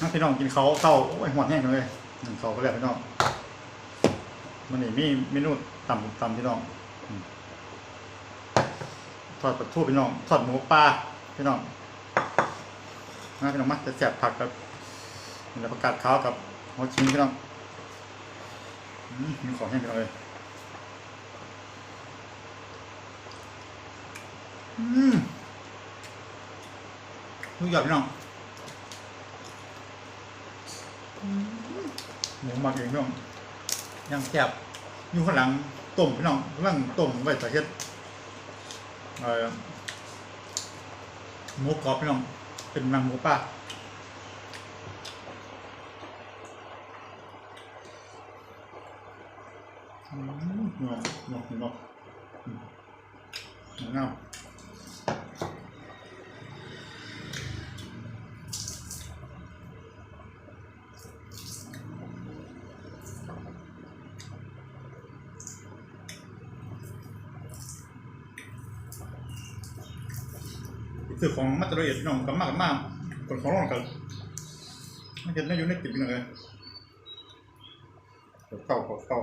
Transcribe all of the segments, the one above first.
น้องพี่น้องกินเขาเต้าโอ้ยหัวแห้งเลยหนึ่งเขาก็แล้วพี่น้องมันนี่มีเมนูต่ำต่ำพี่น้องอืมทอดปลาทูพี่น้องทอดหมูปลาพี่น้องนะพี่น้องมักจะแสบผักกับแล้วประกาศขาวกับหัวชิ้นพี่น้องมีของแห้งพี่น้องเลยอืมลูกหยอดพี่น้อง หมูหมักเองพี่น้องยังแซ่บอยู่ข้างหลังต้มพี่น้องกำลังต้มไว้ใส่เฮ็ดเอ่อหมูกรอบพี่น้องเป็นนังหมูป่าอืมเนา ซื้อของมัตตละเอียดน้องกับมากกับมากคนของร้อนกันมันจะได้อยู่ในกินพี่น้องเลยกดเข้ากดเข้า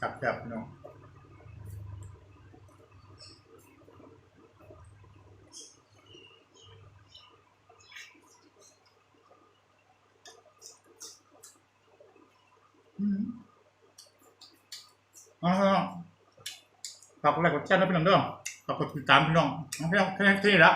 สับจับน้องอืมอ๋อ ฝากกดไลค์กดแชร์นะพี่น้องเด้อฝากกดติดตามพี่น้องน้องพี่น้องแค่นี้ละ